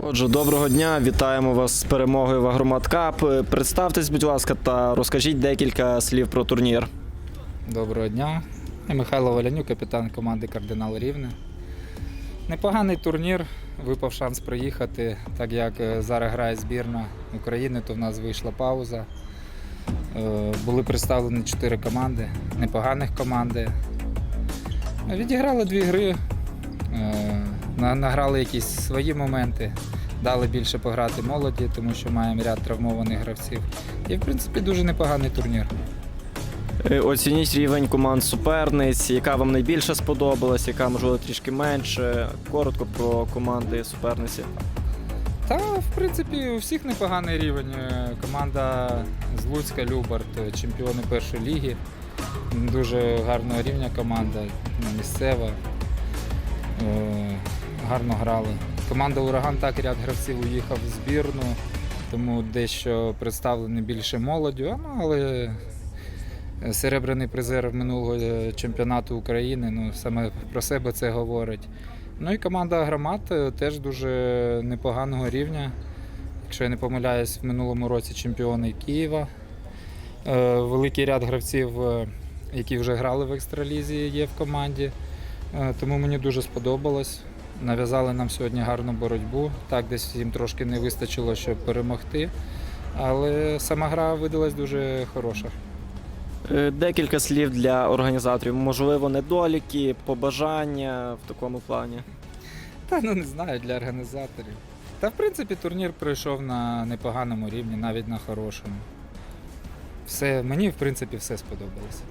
Отже, доброго дня, вітаємо вас з перемогою в Агромат Кап. Е, Представтесь, будь ласка, та розкажіть декілька слів про турнір. Доброго дня. Я Михайло Валянюк, капітан команди Кардинал Рівне. Непоганий турнір. Випав шанс приїхати. Так як е, зараз грає збірна України, то в нас вийшла пауза. Е, Були представлені чотири команди, непоганих команди. Відіграли дві гри, награли якісь свої моменти, дали більше пограти молоді, тому що маємо ряд травмованих гравців. І, в принципі, дуже непоганий турнір. Е, Оцініть рівень команд суперниць, яка вам найбільше сподобалась, яка можливо трішки менше. Коротко про команди суперниці. Та, в принципі, у всіх непоганий рівень. Е, Команда з Луцька Любарт, е, чемпіони першої ліги. Дуже гарного рівня команда, місцева. Е, Гарно грали. Команда Ураган так ряд гравців уїхав в збірну, тому дещо представлені більше молоддю, ну, але серебряний призер минулого е, чемпіонату України, ну, саме про себе це говорить. Ну і команда Агромат е, теж дуже непоганого рівня. Якщо я не помиляюсь, в минулому році чемпіони Києва. Е, Великий ряд гравців, е, які вже грали в екстралізі, є в команді. Е, Тому мені дуже сподобалось. Нав'язали нам сьогодні гарну боротьбу. Так, десь їм трошки не вистачило, щоб перемогти. Але сама гра видалась дуже хороша. Е, Декілька слів для організаторів. Можливо, недоліки, побажання в такому плані. Та ну не знаю для організаторів. Та в принципі турнір пройшов на непоганому рівні, навіть на хорошому. Все, мені в принципі все сподобалося.